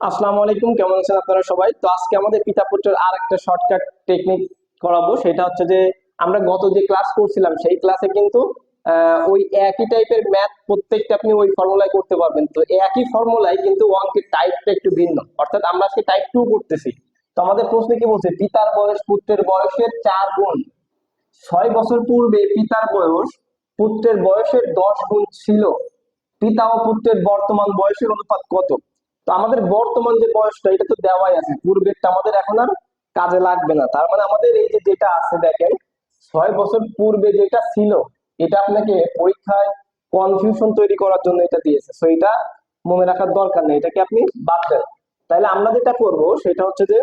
আসসালামু আলাইকুম, কেমন আছেন আপনারা সবাই? তো আজকে আমাদের পিতা পুত্রের আর একটা শর্টকাট টেকনিক করাবো। সেটা হচ্ছে যে, আমরা গত যে ক্লাস করছিলাম, সেই ক্লাসে কিন্তু ওই একই টাইপের ম্যাথ প্রত্যেকটা আপনি ওই ফর্মুলায় করতে পারবেন। তো একই ফর্মুলায় কিন্তু অঙ্কের টাইপটা একটু ভিন্ন। অর্থাৎ আমরা আজকে টাইপ টু করতেছি। তো আমাদের প্রশ্নে কি বলছে? পিতার বয়স পুত্রের বয়সের চার গুণ। ছয় বছর পূর্বে পিতার বয়স পুত্রের বয়সের দশ গুণ ছিল। পিতা ও পুত্রের বর্তমান বয়সের অনুপাত কত? তো আমাদের বর্তমান যে বয়সটা, এটা তো দেওয়াই আছে। পূর্বেরটা আমাদের এখন আর কাজে লাগবে না। তার মানে আমাদের এই যে যেটা আছে, দেখেন, ছয় বছর পূর্বে যেটা ছিল, এটা আপনাকে পরীক্ষায় কনফিউশন তৈরি করার জন্য এটা দিয়েছে। সো এটা মনে রাখার দরকার নেই। এটাকে আপনি বাদ দেন। তাহলে আমরা যেটা করব, সেটা হচ্ছে যে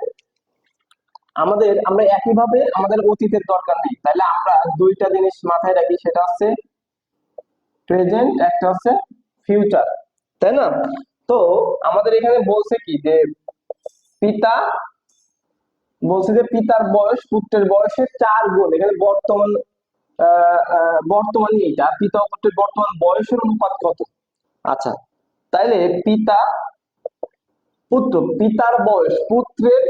আমাদের, আমরা একইভাবে আমাদের অতীতের দরকার নেই। তাহলে আমরা দুইটা জিনিস মাথায় রাখি, সেটা হচ্ছে প্রেজেন্ট একটা হচ্ছে ফিউচার তাই না? তো আমাদের এখানে বলছে কি যে পিতা বলছে যে পিতার বয়স পুত্রের বয়সের চার গুণ। এখানে বর্তমান আহ, এটা। পিতা পুত্রের বর্তমান বয়সের অনুপাত কত? আচ্ছা তাইলে পিতা পুত্র পিতার বয়স পুত্রের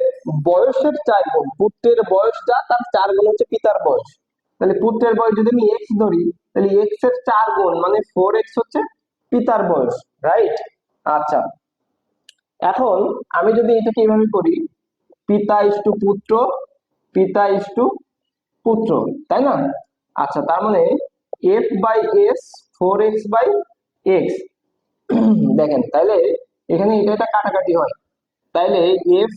বয়সের চার গুণ। পুত্রের বয়সটা তার চার গুণ হচ্ছে পিতার বয়স। তাহলে পুত্রের বয়স যদি আমি এক্স ধরি তাহলে এক্সের চার গুণ মানে ফোর এক্স হচ্ছে পিতার বয়স রাইট আচ্ছা। এখন আমি যদি এটাকে এভাবে করি, পিতা ইস্টু পুত্র, পিতা ইস্টু পুত্র, তাই না? আচ্ছা তার মানে F by S four X by X দেখেন তাহলে এখানে এটা এটা কাটাকাটি হয়। তাইলে এফ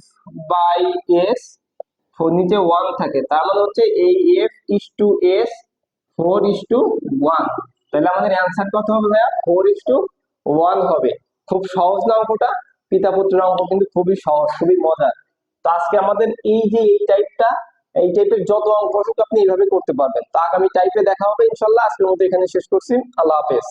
বাই এস নিচে ওয়ান থাকে। তার মানে হচ্ছে এই F is to S four is to one তাহলে আমাদের অ্যান্সার কত হবে ভাইয়া? ফোর ইস টু ওয়ান হবে। খুব সহজ না অঙ্কটা পিতা পুত্রের অঙ্ক কিন্তু খুবই সহজ, খুবই মজার। তো আজকে আমাদের এই যে এই টাইপটা এই টাইপের যত অঙ্ক আপনি এইভাবে করতে পারবেন। তো আগামী টাইপে দেখা হবে ইনশাল্লাহ। আজকের মধ্যে এখানে শেষ করছি। আল্লাহ হাফেজ।